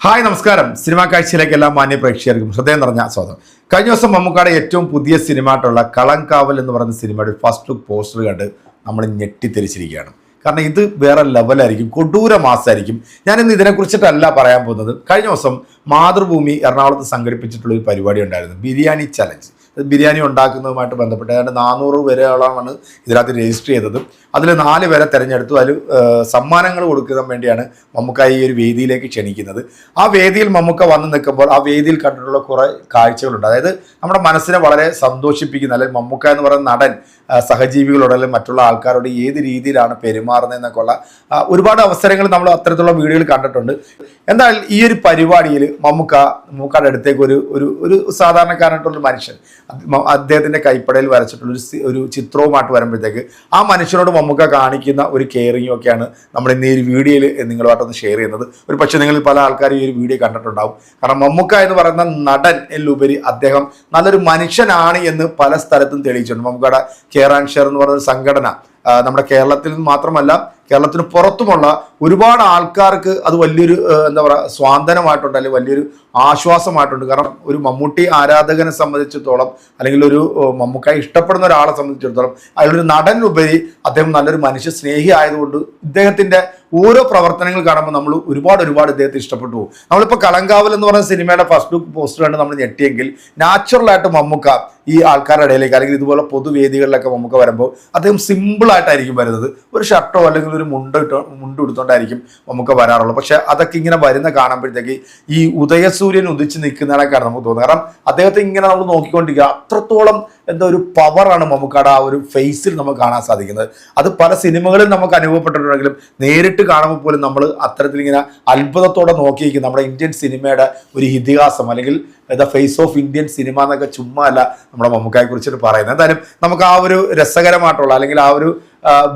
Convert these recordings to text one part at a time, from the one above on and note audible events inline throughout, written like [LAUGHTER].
Hi നമസ്കാരം. Cinema കാഴ്ചയിലേക്ക് എല്ലാ മാന്യ പ്രേക്ഷകർക്കും ഹൃദയം നിറഞ്ഞ സ്വാഗതം കഴിഞ്ഞ ദിവസം മമ്മൂക്കാടെ ഏറ്റവും പുതിയ സിനിമയായിട്ടുള്ള കളങ്കാവൽ എന്ന് പറയുന്ന സിനിമയുടെ ഫസ്റ്റ് ലുക്ക് പോസ്റ്റർ കണ്ട് നമ്മൾ ഞെട്ടിത്തെരിച്ചിരിക്കുകയാണ്. കാരണം ഇത് വേറെ ലെവലായിരിക്കും കൊടൂര മാസമായിരിക്കും ഞാനിന്ന് ഇതിനെക്കുറിച്ചിട്ടല്ല പറയാൻ പോകുന്നത്. കഴിഞ്ഞ ദിവസം മാതൃഭൂമി എറണാകുളത്ത് സംഘടിപ്പിച്ചിട്ടുള്ള ഒരു പരിപാടി ഉണ്ടായിരുന്നു. ബിരിയാണി ചലഞ്ച് ബിരിയാണി ഉണ്ടാക്കുന്നതുമായിട്ട് ബന്ധപ്പെട്ട് ഏതാണ്ട് നാനൂറ് പേരോളമാണ് ഇതിനകത്ത് രജിസ്റ്റർ ചെയ്തത്. അതിൽ നാല് പേരെ തിരഞ്ഞെടുത്തു. അതിൽ സമ്മാനങ്ങൾ കൊടുക്കാൻ വേണ്ടിയാണ് മമ്മുക്ക ഈ ഒരു വേദിയിലേക്ക് ക്ഷണിക്കുന്നത്. ആ വേദിയിൽ മമ്മുക്ക വന്ന് നിൽക്കുമ്പോൾ ആ വേദിയിൽ കണ്ടിട്ടുള്ള കുറേ കാഴ്ചകളുണ്ട്. അതായത് നമ്മുടെ മനസ്സിനെ വളരെ സന്തോഷിപ്പിക്കുന്ന അല്ലെങ്കിൽ മമ്മുക്ക എന്ന് പറയുന്ന നടൻ സഹജീവികളോട് അല്ലെങ്കിൽ മറ്റുള്ള ആൾക്കാരോട് ഏത് രീതിയിലാണ് പെരുമാറുന്നതെന്നൊക്കെ ഉള്ള ഒരുപാട് അവസരങ്ങൾ നമ്മൾ അത്തരത്തിലുള്ള വീഡിയോകൾ കണ്ടിട്ടുണ്ട്. എന്നാൽ ഈ ഒരു പരിപാടിയിൽ മമ്മുക്ക മമ്മുക്കയുടെ അടുത്തേക്ക് ഒരു ഒരു ഒരു സാധാരണക്കാരനായിട്ടുള്ള മനുഷ്യൻ അദ്ദേഹത്തിന്റെ കൈപ്പടയിൽ വരച്ചിട്ടുള്ള ഒരു ചിത്രവുമായിട്ട് വരുമ്പോഴത്തേക്ക് ആ മനുഷ്യനോട് മമ്മൂക്ക കാണിക്കുന്ന ഒരു കെയറിങ്ങും ഒക്കെയാണ് നമ്മൾ ഇന്ന് ഈ ഒരു വീഡിയോയിൽ നിങ്ങളുമായിട്ടൊന്ന് ഷെയർ ചെയ്യുന്നത്. ഒരു പക്ഷേ നിങ്ങൾ പല ആൾക്കാരും ഈ ഒരു വീഡിയോ കണ്ടിട്ടുണ്ടാവും. കാരണം മമ്മൂക്ക എന്ന് പറയുന്ന നടൻ എല്ലുപരി അദ്ദേഹം നല്ലൊരു മനുഷ്യനാണ് എന്ന് പല സ്ഥലത്തും തെളിയിച്ചിട്ടുണ്ട്. മമ്മൂക്കയുടെ കെയർ ആൻഡ് ഷെയർ എന്ന് പറയുന്ന ഒരു സംഘടന നമ്മുടെ കേരളത്തിൽ മാത്രമല്ല കേരളത്തിന് പുറത്തുമുള്ള ഒരുപാട് ആൾക്കാർക്ക് അത് വലിയൊരു എന്താ പറയുക സ്വാന്തനമായിട്ടുണ്ട് അല്ലെങ്കിൽ വലിയൊരു ആശ്വാസമായിട്ടുണ്ട്. കാരണം ഒരു മമ്മൂട്ടി ആരാധകനെ സംബന്ധിച്ചിടത്തോളം അല്ലെങ്കിൽ ഒരു മമ്മൂക്കായി ഇഷ്ടപ്പെടുന്ന ഒരാളെ സംബന്ധിച്ചിടത്തോളം അയാളൊരു നടൻ ഉപരി അദ്ദേഹം നല്ലൊരു മനുഷ്യ സ്നേഹി ആയതുകൊണ്ട് ഇദ്ദേഹത്തിന്റെ ഓരോ പ്രവർത്തനങ്ങൾ കാണുമ്പോൾ നമ്മൾ ഒരുപാട് ഒരുപാട് ഇദ്ദേഹത്തെ ഇഷ്ടപ്പെട്ടു പോകും. നമ്മളിപ്പോൾ കളങ്കാവൽ എന്ന് പറയുന്ന സിനിമയുടെ ഫസ്റ്റ് ലുക്ക് പോസ്റ്റർ കണ്ട് നമ്മൾ ഞെട്ടിയെങ്കിൽ നാച്ചുറലായിട്ട് മമ്മൂക്ക ഈ ആൾക്കാരുടെ ഇടയിലേക്ക് അല്ലെങ്കിൽ ഇതുപോലെ പൊതുവേദികളിലൊക്കെ മമ്മൂക്ക വരുമ്പോൾ അദ്ദേഹം സിമ്പിളായിട്ടായിരിക്കും വരുന്നത്. ഒരു ഷർട്ടോ അല്ലെങ്കിൽ ഒരു മുണ്ട് ഇട്ടോ മുണ്ട് എടുത്തോണ്ടായിരിക്കും നമുക്ക് വരാറുള്ളൂ പക്ഷെ അതൊക്കെ ഇങ്ങനെ വരുന്ന കാണുമ്പോഴത്തേക്ക് ഈ ഉദയസൂര്യൻ ഉദിച്ച് നിൽക്കുന്നതിനൊക്കെയാണ് നമുക്ക് തോന്നുന്നത്. കാരണം അദ്ദേഹത്തെ ഇങ്ങനെ നമ്മൾ നോക്കിക്കൊണ്ടിരിക്കുക. അത്രത്തോളം എന്താ ഒരു പവറാണ് മമ്മൂക്കാടെ ആ ഒരു ഫേസിൽ നമുക്ക് കാണാൻ സാധിക്കുന്നത്. അത് പല സിനിമകളിൽ നമുക്ക് അനുഭവപ്പെട്ടിട്ടുണ്ടെങ്കിലും നേരിട്ട് കാണുമ്പോൾ പോലും നമ്മൾ അത്തരത്തിൽ ഇങ്ങനെ അത്ഭുതത്തോടെ നോക്കിയിരിക്കും. നമ്മുടെ ഇന്ത്യൻ സിനിമയുടെ ഒരു ഇതിഹാസം അല്ലെങ്കിൽ the face of Indian cinema എന്നൊക്കെ ചുമ്മാ അല്ല നമ്മുടെ മമ്മൂക്കായെ കുറിച്ചിട്ട് പറയുന്നത്. എന്തായാലും നമുക്ക് ആ ഒരു രസകരമായിട്ടുള്ള അല്ലെങ്കിൽ ആ ഒരു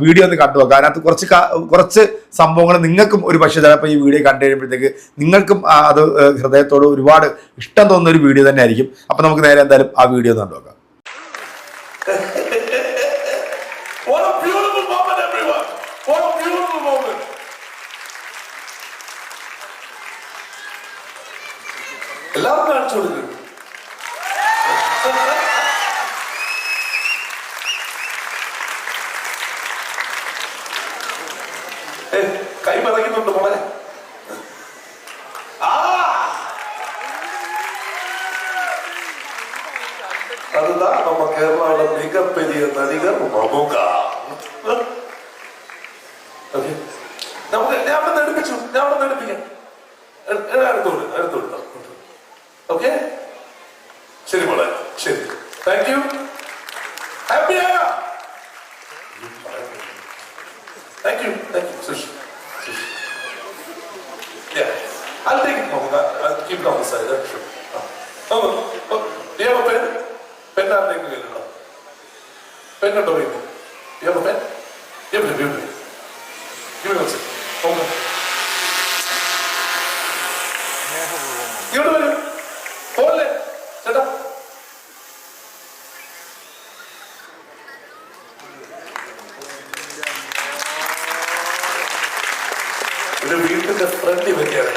വീഡിയോ ഒന്ന് കണ്ടു നോക്കാം. അതിനകത്ത് കുറച്ച് കുറച്ച് സംഭവങ്ങൾ നിങ്ങൾക്കും ഒരു പക്ഷേ ചിലപ്പോൾ ഈ വീഡിയോ കണ്ടു കഴിയുമ്പോഴത്തേക്ക് നിങ്ങൾക്കും അത് ഹൃദയത്തോട് ഒരുപാട് ഇഷ്ടം തോന്നുന്ന ഒരു വീഡിയോ തന്നെ ആയിരിക്കും. അപ്പം നമുക്ക് നേരെ എന്തായാലും ആ വീഡിയോ ഒന്ന് കണ്ടു നോക്കാം. [LAUGHS] എല്ലാവർക്കും കാണിച്ചു beautiful കൈ മറക്കുന്നുണ്ട് മോളെ ആ அதுதான் நம்ம கேரளாவோட மிகப்பெரிய நடிகர் மமுக ഓക്കെ നമുക്ക് ഞാൻ ഒന്ന് എടുപ്പിച്ചു ഞാൻ ഒന്ന് എടുപ്പിക്കാം എ- എ- എടുത്തോളൂ എടുത്തോളൂ ഓക്കെ ശരി മോളെ ശരി thank U ഹാപ്പിയായ thank you thank you I'll take it, Mohammed. I'll, I'll keep it on the side. That's sure. Oh, oh, do you have a pen? Pen ആരുടെയെങ്കിലും കയ്യിലുണ്ടോ? Pen ഉണ്ടോ കയ്യിൽ? Do you have a pen? Give me, give me. Give me one second. Mohammed. ഇങ്ങോട്ട് വരൂ. പോരല്ലേ? ചേട്ടാ. ഇത് വീട്ടിന്റെ front വെക്കാണ്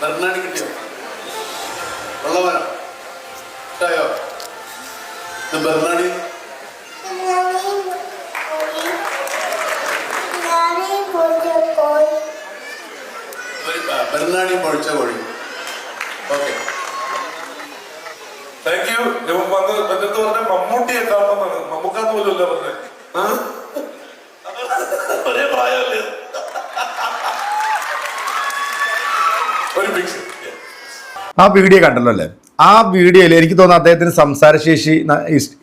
ബെർണാണി കിട്ടിയോ? ഉള്ളവനോ ഇഷ്ടായോ ഇത് ബെർണാണി ബെർണാണി പൊഴിച്ച കോഴി. ഓക്കെ. താങ്ക് യു ഞാൻ വന്ന് എന്നിട്ട് പറഞ്ഞ മമ്മൂട്ടിയെ കാണണമെന്നാണ് മമ്മൂക്കാന്ന് പോലും അല്ല പറഞ്ഞത്. ആ? ഒരേ പ്രായമല്ലേ ഒരു പിക്ചർ ആ വീഡിയോ കണ്ടല്ലോ അല്ലേ? ആ വീഡിയോയിൽ എനിക്ക് തോന്നുന്നു അദ്ദേഹത്തിന് സംസാരശേഷി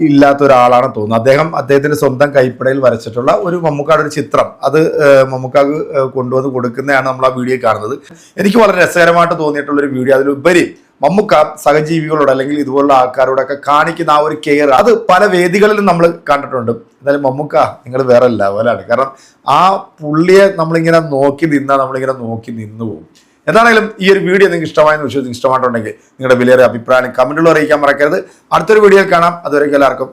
ഇല്ലാത്ത ഒരാളാണ് തോന്നുന്നത് അദ്ദേഹം അദ്ദേഹത്തിന്റെ സ്വന്തം കൈപ്പടയിൽ വരച്ചിട്ടുള്ള ഒരു മമ്മൂക്കാട് ഒരു ചിത്രം അത് മമ്മൂക്കാക്ക് കൊണ്ടുവന്ന് കൊടുക്കുന്നതാണ് നമ്മൾ ആ വീഡിയോ കാണുന്നത്. എനിക്ക് വളരെ രസകരമായിട്ട് തോന്നിയിട്ടുള്ള ഒരു വീഡിയോ. അതിലുപരി മമ്മൂക്ക സഹജീവികളോട് അല്ലെങ്കിൽ ഇതുപോലുള്ള ആൾക്കാരോടൊക്കെ കാണിക്കുന്ന ആ ഒരു കെയർ അത് പല വേദികളിലും നമ്മൾ കണ്ടിട്ടുണ്ട്. എന്നാലും മമ്മൂക്ക നിങ്ങൾ വേറെ ലെവലാണ്. കാരണം ആ പുള്ളിയെ നമ്മളിങ്ങനെ നോക്കി നിന്നാൽ നമ്മളിങ്ങനെ നോക്കി നിന്നു പോകും. എന്താണെങ്കിലും ഈ ഒരു വീഡിയോ നിങ്ങൾക്ക് ഇഷ്ടമായെന്ന് വിശ്വസിച്ച് ഇഷ്ടമായിട്ടുണ്ടെങ്കിൽ നിങ്ങളുടെ വിലയേറെ അഭിപ്രായം കമന്റുകൾ അറിയിക്കാൻ മറക്കരുത്. അടുത്തൊരു വീഡിയോയിൽ കാണാം. അതുവരെയ്ക്കും എല്ലാവർക്കും